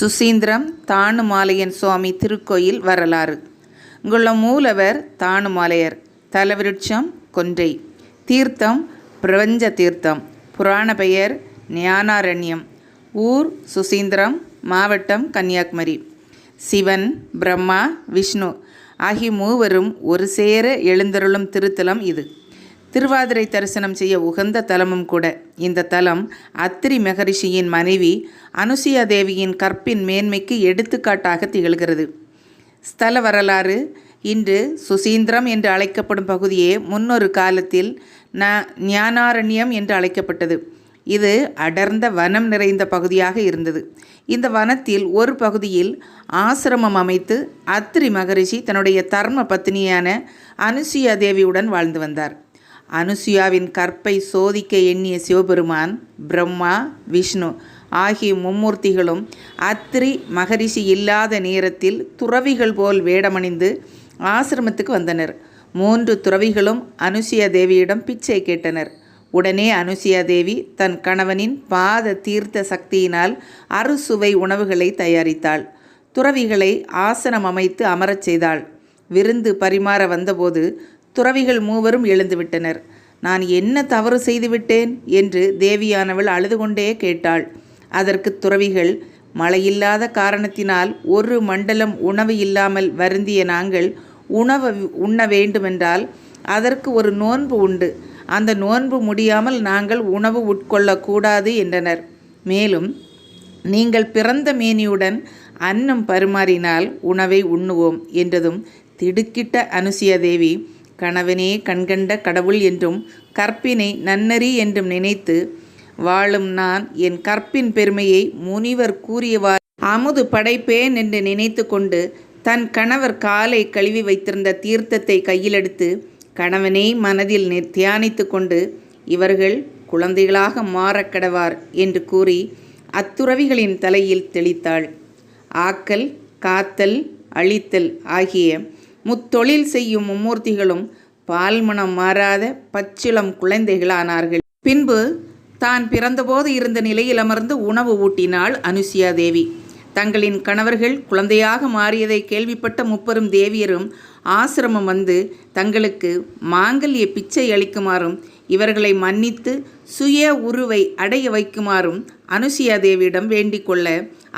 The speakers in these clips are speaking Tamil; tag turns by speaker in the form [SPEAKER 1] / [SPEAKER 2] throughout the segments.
[SPEAKER 1] சுசீந்திரம் தானுமாலையன் சுவாமி திருக்கோயில் வரலாறு. இங்குள்ள மூலவர் தானுமாலையர். தலவிருட்சம் கொன்றை. தீர்த்தம் பிரபஞ்ச தீர்த்தம். புராண பெயர் ஞானாரண்யம். ஊர் சுசீந்திரம் மாவட்டம் கன்னியாகுமரி. சிவன் பிரம்மா விஷ்ணு ஆகிய மூவரும் ஒரு சேர எழுந்தருளும் திருத்தலம் இது. திருவாதிரை தரிசனம் செய்ய உகந்த தலமும் கூட. இந்த தலம் அத்திரி மகரிஷியின் மனைவி அனுசுயா தேவியின் கற்பின் மேன்மைக்கு எடுத்துக்காட்டாக திகழ்கிறது. ஸ்தல வரலாறு இன்று சுசீந்திரம் என்று அழைக்கப்படும் பகுதியே முன்னொரு காலத்தில் ந ஞானாரண்யம் என்று அழைக்கப்பட்டது. இது அடர்ந்த வனம் நிறைந்த பகுதியாக இருந்தது. இந்த வனத்தில் ஒரு பகுதியில் ஆசிரமம் அமைத்து அத்திரி மகரிஷி தன்னுடைய தர்ம பத்தினியான அனுசுயா தேவியுடன் வாழ்ந்து வந்தார். அனுசுயாவின் கற்பை சோதிக்க எண்ணிய சிவபெருமான் பிரம்மா விஷ்ணு ஆகிய மும்மூர்த்திகளும் அத்திரி மகரிஷி இல்லாத நேரத்தில் துறவிகள் போல் வேடமணிந்து ஆசிரமத்துக்கு வந்தனர். மூன்று துறவிகளும் அனுசுயா தேவியிடம் பிச்சை கேட்டனர். உடனே அனுசுயா தேவி தன் கணவனின் பாத தீர்த்த சக்தியினால் அறுசுவை உணவுகளை தயாரித்தாள். துறவிகளை ஆசனம் அமைத்து அமரச் செய்தாள். விருந்து பரிமாற வந்தபோது துறவிகள் மூவரும் எழுந்துவிட்டனர். நான் என்ன தவறு செய்துவிட்டேன்? என்று தேவியானவள் அழுது கொண்டே கேட்டாள். அதற்கு துறவிகள் மழையில்லாத காரணத்தினால் ஒரு மண்டலம் உணவு இல்லாமல் வருந்திய நாங்கள் உணவு உண்ண வேண்டுமென்றால் அதற்கு ஒரு நோன்பு உண்டு. அந்த நோன்பு முடியாமல் நாங்கள் உணவு உட்கொள்ளக்கூடாது என்றனர். மேலும் நீங்கள் பிறந்த மேனியுடன் அன்னம் பரிமாறினால் உணவை உண்ணுவோம் என்றதும் திடுக்கிட்ட அனுசியா தேவி கணவனே கண்கண்ட கடவுள் என்றும் கற்பினை நன்னறி என்றும் நினைத்து வாழும் நான் என் கற்பின் பெருமையை முனிவர் கூறியவாறு அமுது படைப்பேன் என்று நினைத்து கொண்டு தன் கணவர் காலை கழுவி வைத்திருந்த தீர்த்தத்தை கையிலெடுத்து கணவனை மனதில் தியானித்து கொண்டு இவர்கள் குழந்தைகளாக மாறக்கடவார் என்று கூறி அத்துறவிகளின் தலையில் தெளித்தாள். ஆக்கல் காத்தல் அழித்தல் ஆகிய முத்தொழில் செய்யும் மும்மூர்த்திகளும் பால்மணம் மாறாத பச்சிளம் குழந்தைகளானார்கள். பின்பு தான் பிறந்தபோது இருந்த நிலையில் அமர்ந்து உணவு ஊட்டினாள் அனுசியா தேவி. தங்களின் கணவர்கள் குழந்தையாக மாறியதை கேள்விப்பட்ட முப்பெரும் தேவியரும் ஆசிரமம் வந்து தங்களுக்கு மாங்கல்ய பிச்சை அளிக்குமாறும் இவர்களை மன்னித்து சுய உருவை அடைய வைக்குமாறும் அனுசியா தேவியிடம் வேண்டிக் கொள்ள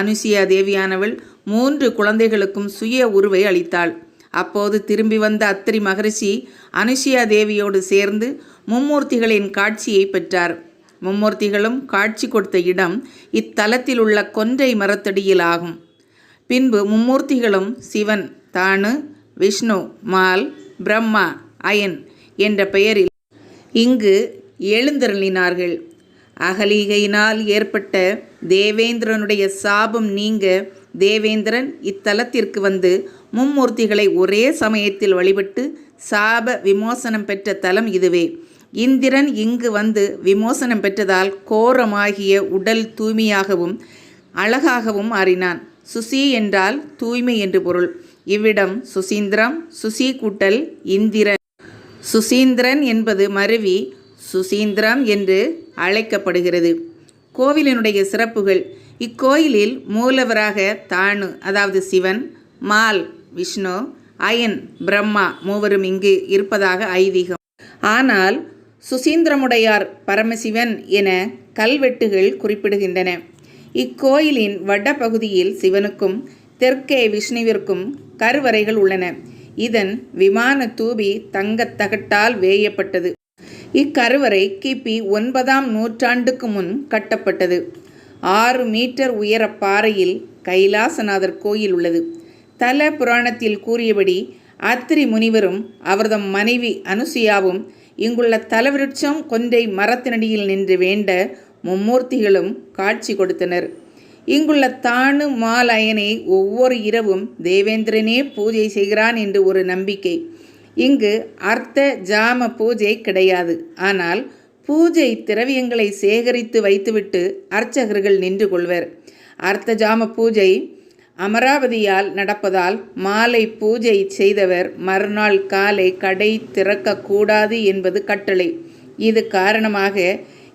[SPEAKER 1] அனுசியா தேவியானவள் மூன்று குழந்தைகளுக்கும் சுய உருவை அளித்தாள். அப்போது திரும்பி வந்த அத்திரி மகரிஷி அனுஷியா தேவியோடு சேர்ந்து மும்மூர்த்திகளின் காட்சியை பெற்றார். மும்மூர்த்திகளும் காட்சி கொடுத்த இடம் இத்தலத்தில் உள்ள கொன்றை மரத்தடியில் ஆகும். பின்பு மும்மூர்த்திகளும் சிவன் தானு விஷ்ணு மால் பிரம்மா அயன் என்ற பெயரில் இங்கு எழுந்தருளினார்கள். அகலிகையினால் ஏற்பட்ட தேவேந்திரனுடைய சாபம் நீங்க தேவேந்திரன் இத்தலத்திற்கு வந்து மும்மூர்த்திகளை ஒரே சமயத்தில் வழிபட்டு சாப விமோசனம் பெற்ற தலம் இதுவே. இந்திரன் இங்கு வந்து விமோசனம் பெற்றதால் கோரமாகிய உடல் தூய்மையாகவும் அழகாகவும் மாறினான் சுசி என்றால் தூய்மை என்று பொருள். இவ்விடம் சுசீந்திரம் சுசி கூட்டல் இந்திரன். சுசீந்திரன் என்பது மருவி சுசீந்திரம் என்று அழைக்கப்படுகிறது. கோவிலினுடைய சிறப்புகள் இக்கோயிலில் மூலவராக தானு அதாவது சிவன் மால் விஷ்ணு அயன் பிரம்மா மூவரும் இங்கு இருப்பதாக ஐதீகம். ஆனால் சுசீந்திரமுடையார் பரமசிவன் என கல்வெட்டுகள் குறிப்பிடுகின்றன. இக்கோயிலின் வடபகுதியில் சிவனுக்கும் தெற்கே விஷ்ணுவிற்கும் கருவறைகள் உள்ளன. இதன் விமான தூபி தங்கத்தகட்டால் வேயப்பட்டது. இக்கருவறை கிபி ஒன்பதாம் நூற்றாண்டுக்கு முன் கட்டப்பட்டது. ஆறு மீட்டர் உயர பாறையில் கைலாசநாதர் கோயில் உள்ளது. தல புராணத்தில் கூறியபடி அத்திரி முனிவரும் அவர்தம் மனைவி அனுசுயாவும் இங்குள்ள தலவிருட்சம் கொன்றை மரத்தினடியில் நின்று வேண்ட மும்மூர்த்திகளும் காட்சி கொடுத்தனர். இங்குள்ள தானு மாலயனை ஒவ்வொரு இரவும் தேவேந்திரனே பூஜை செய்கிறான் என்று ஒரு நம்பிக்கை. இங்கு அர்த்த ஜாம பூஜை கிடையாது. ஆனால் பூஜை திரவியங்களை சேகரித்து வைத்துவிட்டு அர்ச்சகர்கள் நின்று கொள்வர். அர்த்தஜாம பூஜை அமராவதியால் நடப்பதால் மாலை பூஜை செய்தவர் மறுநாள் காலை கடை திறக்கக்கூடாது என்பது கட்டளை. இது காரணமாக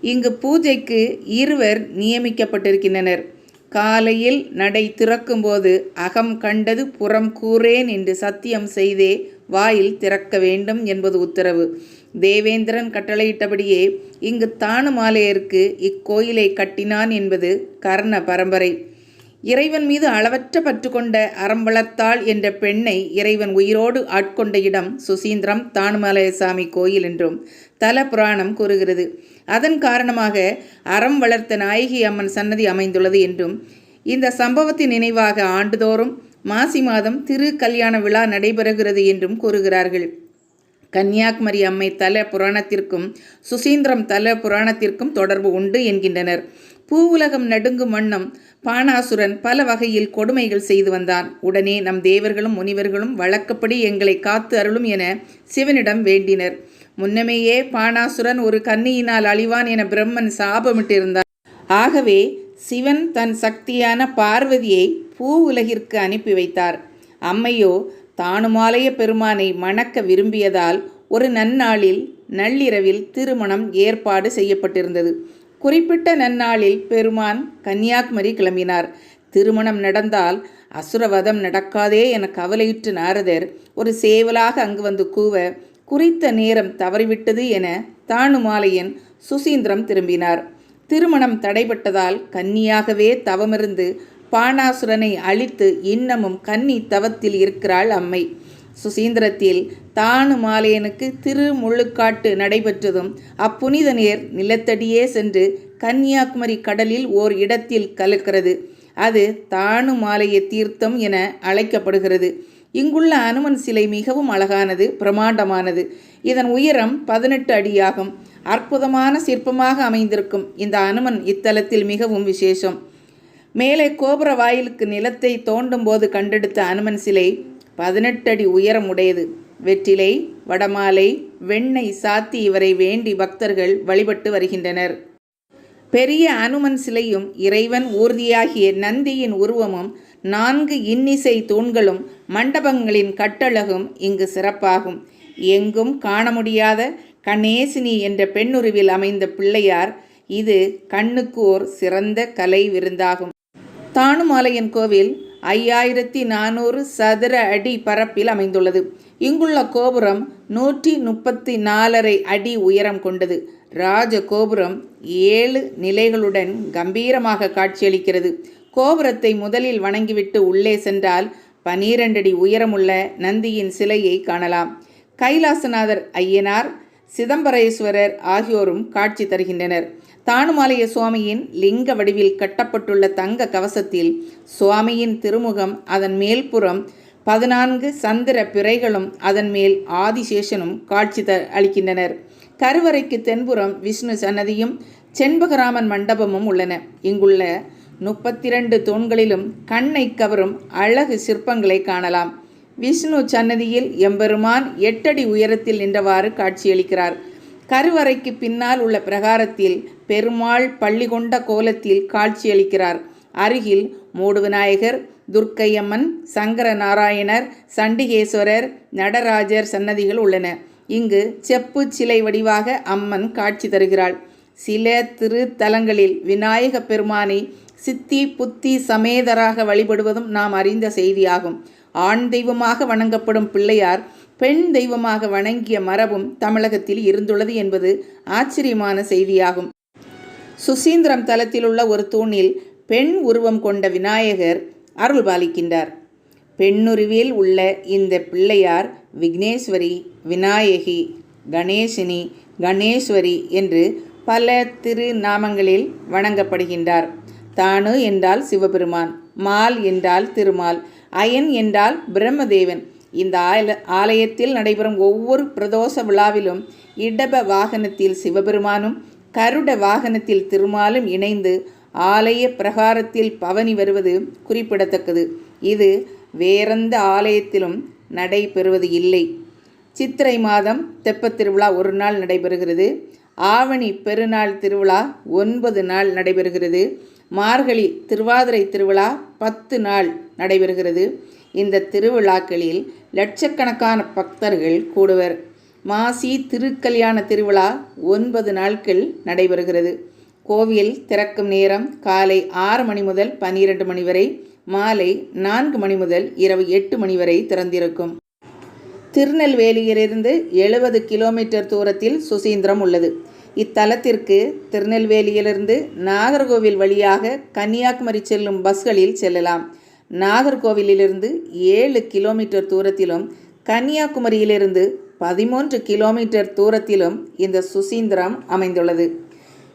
[SPEAKER 1] இங்கு பூஜைக்கு இருவர் நியமிக்கப்பட்டிருக்கின்றனர். காலையில் நடை திறக்கும்போது அகம் கண்டது புறம் கூறேன் என்று சத்தியம் செய்தே வாயில் திறக்க வேண்டும் என்பது உத்தரவு. தேவேந்திரன் கட்டளையிட்டபடியே இங்கு தானுமாலையருக்கு இக்கோயிலை கட்டினான் என்பது கர்ண பரம்பரை. இறைவன் மீது அளவற்ற பற்று கொண்ட அறம் வளர்த்தாள் என்ற பெண்ணை இறைவன் உயிரோடு ஆட்கொண்ட இடம் சுசீந்திரம் தானுமலையசாமி கோயில் என்றும் தல புராணம் கூறுகிறது. அதன் காரணமாக அறம் வளர்த்த நாயகி அம்மன் சன்னதி அமைந்துள்ளது என்றும் இந்த சம்பவத்தின் நினைவாக ஆண்டுதோறும் மாசி மாதம் திரு கல்யாண விழா நடைபெறுகிறது என்றும் கூறுகிறார்கள். கன்னியாகுமரி அம்மை தல புராணத்திற்கும் சுசீந்திரம் தல புராணத்திற்கும் தொடர்பு உண்டு என்கின்றனர். பூவுலகம் நடுங்கும் வண்ணம் பானாசுரன் பல வகையில் கொடுமைகள் செய்து வந்தான். உடனே நம் தேவர்களும் முனிவர்களும் வழக்கப்படி எங்களை காத்து அருளும் என சிவனிடம் வேண்டினர். முன்னமேயே பானாசுரன் ஒரு கன்னியினால் அழிவான் என பிரம்மன் சாபமிட்டிருந்தார் ஆகவே சிவன் தன் சக்தியான பார்வதியை பூ உலகிற்கு அனுப்பி வைத்தார். அம்மையோ தானுமாலய பெருமானை மணக்க விரும்பியதால் ஒரு நன்னாளில் நள்ளிரவில் திருமணம் ஏற்பாடு செய்யப்பட்டிருந்தது. குறிப்பிட்ட நன்னாளில் பெருமான் கன்னியாகுமரி கிளம்பினார். திருமணம் நடந்தால் அசுரவதம் நடக்காதே என கவலையுற்ற நாரதர் ஒரு சேவலாக அங்கு வந்து கூவ குறித்த நேரம் தவறிவிட்டது என தானுமாலையன் சுசீந்திரம் திரும்பினார். திருமணம் தடைபட்டதால் கன்னியாகவே தவமிருந்து பாணாசுரனை அழித்து இன்னமும் கன்னி தவத்தில் இருக்கிறாள் அம்மை. சுசீந்திரத்தில் தானு மாலையனுக்கு திருமுழுக்காட்டு நடைபெற்றதும் அப்புனித நேர் நிலத்தடியே சென்று கன்னியாகுமரி கடலில் ஓர் இடத்தில் கலக்கிறது. அது தானு மாலைய தீர்த்தம் என அழைக்கப்படுகிறது. இங்குள்ள அனுமன் சிலை மிகவும் அழகானது பிரமாண்டமானது இதன் உயரம் பதினெட்டு அடியாகும். அற்புதமான சிற்பமாக அமைந்திருக்கும் இந்த அனுமன் இத்தலத்தில் மிகவும் விசேஷம். மேலே கோபுர வாயிலுக்கு நிலத்தை தோண்டும் போது கண்டெடுத்த அனுமன் சிலை பதினெட்டு அடி உயரம் உடையது வெற்றிலை வடமாலை வெண்ணெய் சாத்தி இவரை வேண்டி பக்தர்கள் வழிபட்டு வருகின்றனர். பெரிய அனுமன் சிலையும் இறைவன் ஊர்தியாகிய நந்தியின் உருவமும் நான்கு இன்னிசை தூண்களும் மண்டபங்களின் கட்டழகும் இங்கு சிறப்பாகும். எங்கும் காண முடியாத கணேசினி என்ற பெண்ணுருவில் அமைந்த பிள்ளையார் இது கண்ணுக்கு ஓர் சிறந்த கலை விருந்தாகும். தானுமாலையன் கோவில் ஐயாயிரத்தி நானூறு சதுர அடி பரப்பில் அமைந்துள்ளது. இங்குள்ள கோபுரம் நூற்றி முப்பத்தி நாலரை அடி உயரம் கொண்டது. ராஜ கோபுரம் ஏழு நிலைகளுடன் கம்பீரமாக காட்சியளிக்கிறது. கோபுரத்தை முதலில் வணங்கிவிட்டு உள்ளே சென்றால் பனிரெண்டடி உயரமுள்ள நந்தியின் சிலையை காணலாம். கைலாசநாதர் ஐயனார் சிதம்பரேஸ்வரர் ஆகியோரும் காட்சி தருகின்றனர். தானுமாலய சுவாமியின் லிங்க வடிவில் கட்டப்பட்டுள்ள தங்க கவசத்தில் சுவாமியின் திருமுகம் அதன் மேல்புறம் பதினான்கு சந்திர பிறைகளும் அதன் மேல் ஆதிசேஷனும் காட்சி த அளிக்கின்றனர். கருவறைக்கு தென்புறம் விஷ்ணு சன்னதியும் செண்பகராமன் மண்டபமும் உள்ளன. இங்குள்ள முப்பத்தி ரெண்டு தூண்களிலும் கண்ணை கவரும் அழகு சிற்பங்களை காணலாம். விஷ்ணு சன்னதியில் எம்பெருமான் எட்டடி உயரத்தில் நின்றவாறு காட்சியளிக்கிறார். கருவறைக்கு பின்னால் உள்ள பிரகாரத்தில் பெருமாள் பள்ளி கொண்ட கோலத்தில் காட்சியளிக்கிறார். அருகில் மூடு விநாயகர் துர்க்கையம்மன் சங்கர நாராயணர் சண்டிகேஸ்வரர் நடராஜர் சன்னதிகள் உள்ளன. இங்கு செப்பு சிலை வடிவாக அம்மன் காட்சி தருகிறாள். சில திருத்தலங்களில் விநாயக பெருமானை சித்தி புத்தி சமேதராக வழிபடுவதும் நாம் அறிந்த செய்தியாகும். ஆண் தெய்வமாக வணங்கப்படும் பிள்ளையார் பெண் தெய்வமாக வணங்கிய மரபும் தமிழகத்தில் இருந்துள்ளது என்பது ஆச்சரியமான செய்தியாகும். சுசீந்திரம் தலத்தில் உள்ள ஒரு தூணில் பெண் உருவம் கொண்ட விநாயகர் அருள் பாலிக்கின்றார் பெண்ணுருவில் உள்ள இந்த பிள்ளையார் விக்னேஸ்வரி விநாயகி கணேசினி கணேஸ்வரி என்று பல திருநாமங்களில் வணங்கப்படுகின்றார். தானு என்றால் சிவபெருமான் மால் என்றால் திருமால் அயன் என்றால் பிரம்மதேவன். இந்த ஆல ஆலயத்தில் நடைபெறும் ஒவ்வொரு பிரதோஷ விழாவிலும் இடப வாகனத்தில் சிவபெருமானும் கருட வாகனத்தில் திருமாலும் இணைந்து ஆலய பிரகாரத்தில் பவனி வருவது குறிப்பிடத்தக்கது. இது வேறெந்த ஆலயத்திலும் நடைபெறுவது இல்லை. சித்திரை மாதம் தெப்பத் திருவிழா ஒரு நாள் நடைபெறுகிறது. ஆவணி பெருநாள் திருவிழா ஒன்பது நாள் நடைபெறுகிறது. மார்கழி திருவாதிரை திருவிழா பத்து நாள் நடைபெறுகிறது. இந்த திருவிழாக்களில் லட்சக்கணக்கான பக்தர்கள் கூடுவர். மாசி திருக்கல்யாண திருவிழா ஒன்பது நாட்கள் நடைபெறுகிறது. கோவில் திறக்கும் நேரம் காலை ஆறு மணி முதல் பன்னிரண்டு மணி வரை மாலை நான்கு மணி முதல் இரவு எட்டு மணி வரை திறந்திருக்கும். திருநெல்வேலியிலிருந்து எழுபது கிலோமீட்டர் தூரத்தில் சுசீந்திரம் உள்ளது. இத்தலத்திற்கு திருநெல்வேலியிலிருந்து நாகர்கோவில் வழியாக கன்னியாகுமரி செல்லும் பஸ்களில் செல்லலாம். நாகர்கோவிலிருந்து ஏழு கிலோமீட்டர் தூரத்திலும் கன்னியாகுமரியிலிருந்து பதிமூன்று கிலோமீட்டர் தூரத்திலும் இந்த சுசீந்திரம் அமைந்துள்ளது.